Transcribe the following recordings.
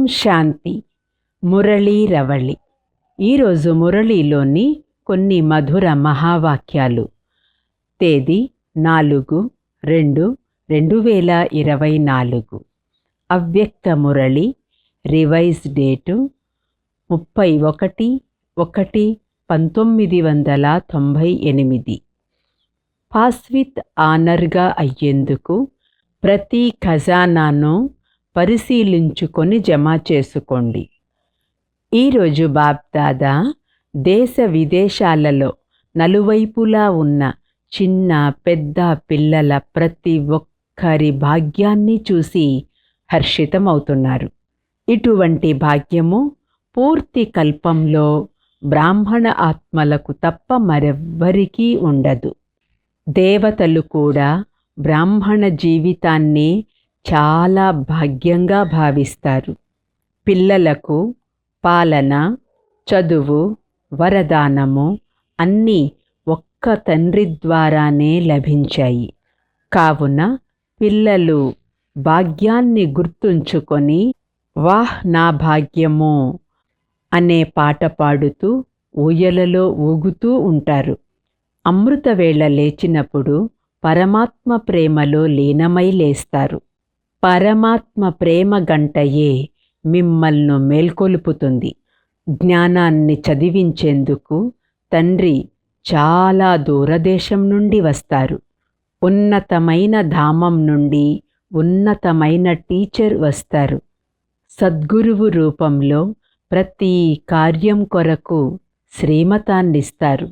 ఓం శాంతి. మురళీ రవళి. ఈరోజు మురళీలోని కొన్ని మధుర మహావాక్యాలు. తేదీ నాలుగు రెండు రెండు వేల ఇరవై నాలుగు. అవ్యక్త మురళి రివైజ్ డేటు ముప్పై ఒకటి ఒకటి పంతొమ్మిది వందల తొంభై ఎనిమిది. పాస్విత్ ఆనర్గా అయ్యేందుకు ప్రతి ఖజానాను పరిశీలించుకొని జమ చేసుకోండి. ఈరోజు బాబ్దాదా దేశ విదేశాలలో నలువైపులా ఉన్న చిన్న పెద్ద పిల్లల ప్రతి ఒక్కరి భాగ్యాన్ని చూసి హర్షితమవుతున్నారు. ఇటువంటి భాగ్యము పూర్తి కల్పంలో బ్రాహ్మణ ఆత్మలకు తప్ప మరెవ్వరికీ ఉండదు. దేవతలు కూడా బ్రాహ్మణ జీవితాన్ని చాలా భాగ్యంగా భావిస్తారు. పిల్లలకు పాలన చదువు వరదానము అన్నీ ఒక్క తండ్రి ద్వారానే లభించాయి. కావున పిల్లలు భాగ్యాన్ని గుర్తుంచుకొని వాహ్ నా భాగ్యము అనే పాట పాడుతూ ఊయలలో ఊగుతూ ఉంటారు. అమృతవేళ లేచినప్పుడు పరమాత్మ ప్రేమలో లీనమై లేస్తారు. పరమాత్మ ప్రేమ గంటయే మిమ్మల్ని మేల్కొలుపుతుంది. జ్ఞానాన్ని చదివించేందుకు తండ్రి చాలా దూరదేశం నుండి వస్తారు. ఉన్నతమైన ధామం నుండి ఉన్నతమైన టీచర్ వస్తారు. సద్గురువు రూపంలో ప్రతి కార్యం కొరకు శ్రీమతాన్నిస్తారు.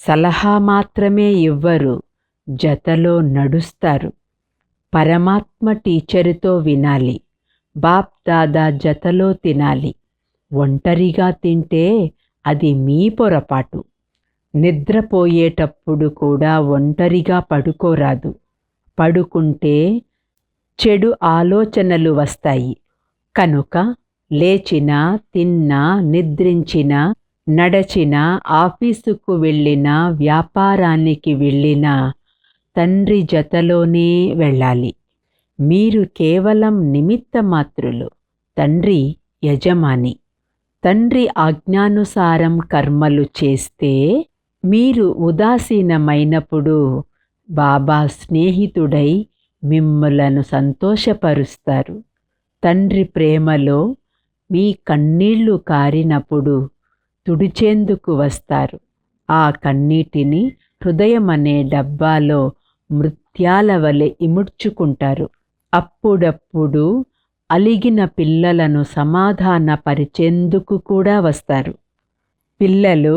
సలహా మాత్రమే ఇవ్వరు జతలో నడుస్తారు. పరమాత్మ టీచరుతో వినాలి. బాప్ దాదా జతలో తినాలి. ఒంటరిగా తింటే అది మీ పొరపాటు. నిద్రపోయేటప్పుడు కూడా ఒంటరిగా పడుకోరాదు. పడుకుంటే చెడు ఆలోచనలు వస్తాయి. కనుక లేచినా తిన్నా నిద్రించినా నడచినా ఆఫీసుకు వెళ్ళినా వ్యాపారానికి వెళ్ళినా తండ్రి జతలోనే వెళ్ళాలి. మీరు కేవలం నిమిత్త మాత్రులు తండ్రి యజమాని. తండ్రి ఆజ్ఞానుసారం కర్మలు చేస్తే మీరు ఉదాసీనమైనప్పుడు బాబా స్నేహితుడై మిమ్మలను సంతోషపరుస్తారు. తండ్రి ప్రేమలో మీ కన్నీళ్ళు కారినప్పుడు తుడిచేందుకు వస్తారు. ఆ కన్నీటిని హృదయం అనే డబ్బాలో మృత్యాల వలె ఇముడ్చుకుంటారు. అప్పుడప్పుడు అలిగిన పిల్లలను సమాధానపరిచేందుకు కూడా వస్తారు. పిల్లలు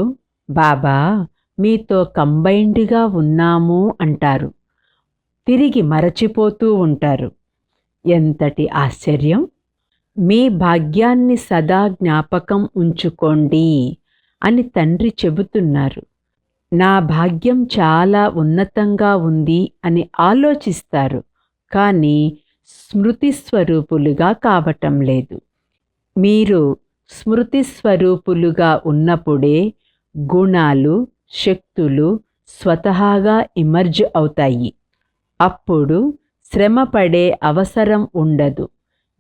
బాబా మీతో కంబైండ్గా ఉన్నాము అంటారు. తిరిగి మరచిపోతూ ఉంటారు. ఎంతటి ఆశ్చర్యం! మీ భాగ్యాన్ని సదా జ్ఞాపకం ఉంచుకోండి అని తండ్రి చెబుతున్నారు. నా భాగ్యం చాలా ఉన్నతంగా ఉంది అని ఆలోచిస్తారు కానీ స్మృతి స్వరూపులుగా కావటం లేదు. మీరు స్మృతి స్వరూపులుగా ఉన్నప్పుడే గుణాలు శక్తులు స్వతహాగా ఇమర్జ్ అవుతాయి. అప్పుడు శ్రమపడే అవసరం ఉండదు.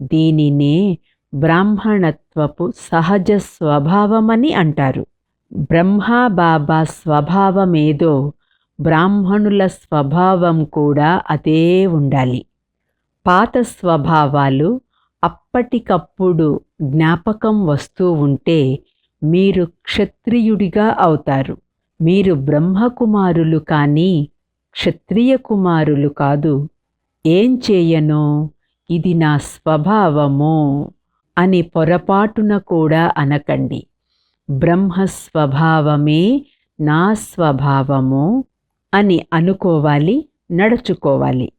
దీనినే బ్రాహ్మణత్వపు సహజ స్వభావమని అంటారు. బ్రహ్మా బాబా స్వభావమేదో బ్రాహ్మణుల స్వభావం కూడా అదే ఉండాలి. పాత స్వభావాలు అప్పటికప్పుడు జ్ఞాపకం వస్తూ ఉంటే మీరు క్షత్రియుడిగా అవుతారు. మీరు బ్రహ్మకుమారులు కానీ క్షత్రియ కుమారులు కాదు. ఏం చేయనో? ఇది నా స్వభావము అని పొరపాటున కూడా అనకండి. బ్రహ్మస్వభావమే నా స్వభావము అని అనుకోవాలి నడుచుకోవాలి.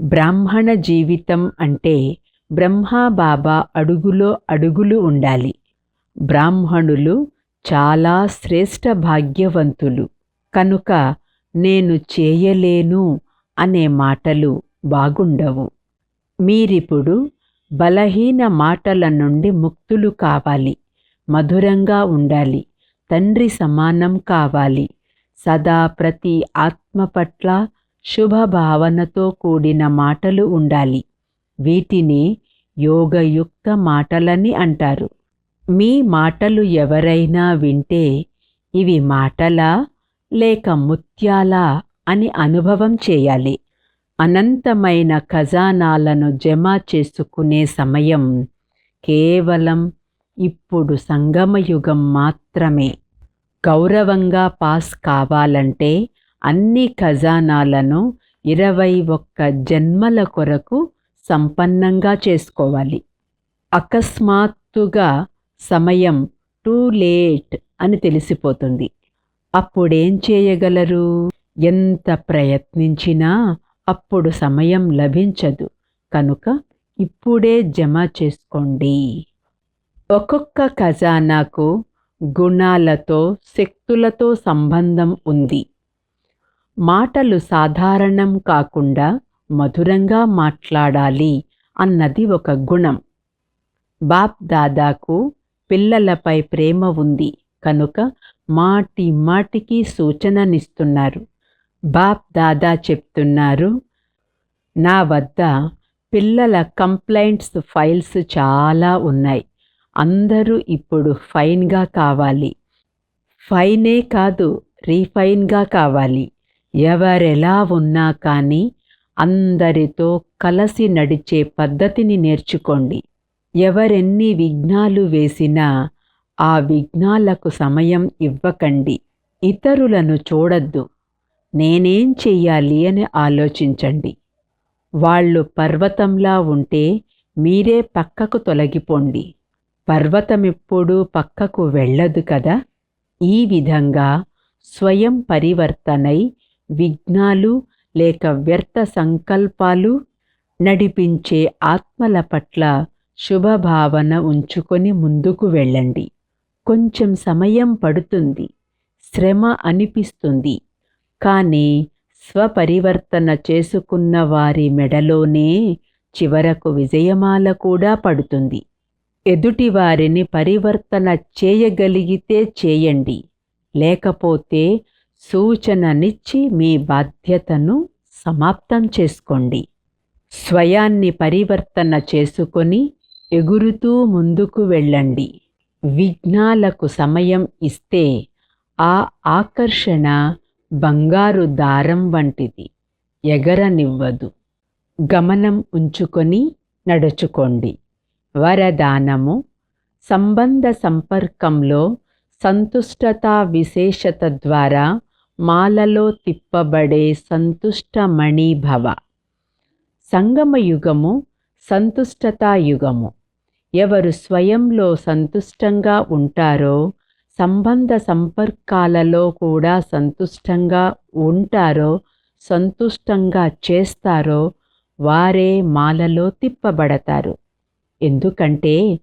బ్రాహ్మణ జీవితం అంటే బ్రహ్మా బాబా అడుగులో అడుగులు ఉండాలి. బ్రాహ్మణులు చాలా శ్రేష్ఠ భాగ్యవంతులు. కనుక నేను చేయలేను అనే మాటలు బాగుండవు. మీరిప్పుడు బలహీన మాటల నుండి ముక్తులు కావాలి. మధురంగా ఉండాలి. తండ్రి సమానం కావాలి. సదా ప్రతి ఆత్మ పట్ల శుభభావనతో కూడిన మాటలు ఉండాలి. వీటిని యోగయుక్త మాటలని అంటారు. మీ మాటలు ఎవరైనా వింటే ఇవి మాటలా లేక ముత్యాలా అని అనుభవం చేయాలి. అనంతమైన ఖజానాలను జమ చేసుకునే సమయం కేవలం ఇప్పుడు సంగమయుగం మాత్రమే. గౌరవంగా పాస్ కావాలంటే అన్ని ఖజానాలను ఇరవై ఒక్క జన్మల కొరకు సంపన్నంగా చేసుకోవాలి. అకస్మాత్తుగా సమయం టూ లేట్ అని తెలిసిపోతుంది. అప్పుడేం చేయగలరు? ఎంత ప్రయత్నించినా అప్పుడు సమయం లభించదు. కనుక ఇప్పుడే జమ చేసుకోండి. ఒక్కొక్క ఖజానాకు గుణాలతో శక్తులతో సంబంధం ఉంది. మాటలు సాధారణం కాకుండా మధురంగా మాట్లాడాలి అన్నది ఒక గుణం. బాప్ దాదాకు పిల్లలపై ప్రేమ ఉంది కనుక మాటి మాటికి సూచననిస్తున్నారు. బాప్ దాదా చెప్తున్నారు నా వద్ద పిల్లల కంప్లైంట్స్ ఫైల్స్ చాలా ఉన్నాయి. అందరూ ఇప్పుడు ఫైన్గా కావాలి. ఫైనే కాదు రీఫైన్గా కావాలి. ఎవరెలా ఉన్నా కానీ అందరితో కలసి నడిచే పద్ధతిని నేర్చుకోండి. ఎవరెన్ని విఘ్నాలు వేసినా ఆ విఘ్నాలకు సమయం ఇవ్వకండి. ఇతరులను చూడద్దు. నేనేం చెయ్యాలి అని ఆలోచించండి. వాళ్ళు పర్వతంలా ఉంటే మీరే పక్కకు తొలగిపోండి. పర్వతమెప్పుడూ పక్కకు వెళ్ళదు కదా? ఈ విధంగా స్వయం పరివర్తనై విఘ్నాలు లేక వ్యర్థ సంకల్పాలు నడిపించే ఆత్మల పట్ల శుభభావన ఉంచుకొని ముందుకు వెళ్ళండి. కొంచెం సమయం పడుతుంది శ్రమ అనిపిస్తుంది కానీ స్వపరివర్తన చేసుకున్న వారి మెడలోనే చివరకు విజయమాల కూడా పడుతుంది. ఎదుటివారిని పరివర్తన చేయగలిగితే చేయండి. లేకపోతే సూచననిచ్చి మీ బాధ్యతను సమాప్తం చేసుకోండి. స్వయాన్ని పరివర్తన చేసుకొని ఎగురుతూ ముందుకు వెళ్ళండి. విఘ్నాలకు సమయం ఇస్తే ఆ ఆకర్షణ బంగారు దారం వంటిది. ఎగరనివ్వదు. గమనం ఉంచుకొని నడుచుకోండి. వరదానము సంబంధ సంపర్కంలో సంతుష్టత విశేషత ద్వారా మాలలో తిప్పబడే సంతుష్ట మణిభవ సంగమయుగము సంతుష్టతాయుగము ఎవరు స్వయంలో సంతుష్టంగా ఉంటారో సంబంధ సంపర్కాలలో కూడా సంతుష్టంగా ఉంటారో సంతుష్టంగా చేస్తారో వారే మాలలో తిప్పబడతారు. ఎందుకంటే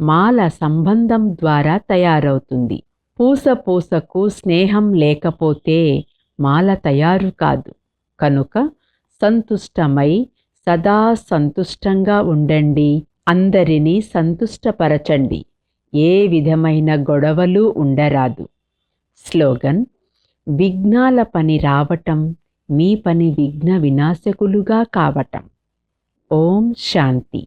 మాల సంబంధం ద్వారా తయారవుతుంది. పూస పూసకు స్నేహం లేకపోతే మాల తయారు కాదు. కనుక సంతుష్టమై సదా సంతుష్టంగా ఉండండి. అందరినీ సంతుష్టపరచండి. ఏ విధమైన గొడవలు ఉండరాదు. స్లోగన్ విఘ్నాల పని రావటం మీ పని విఘ్న వినాశకులుగా కావటం. ఓం శాంతి.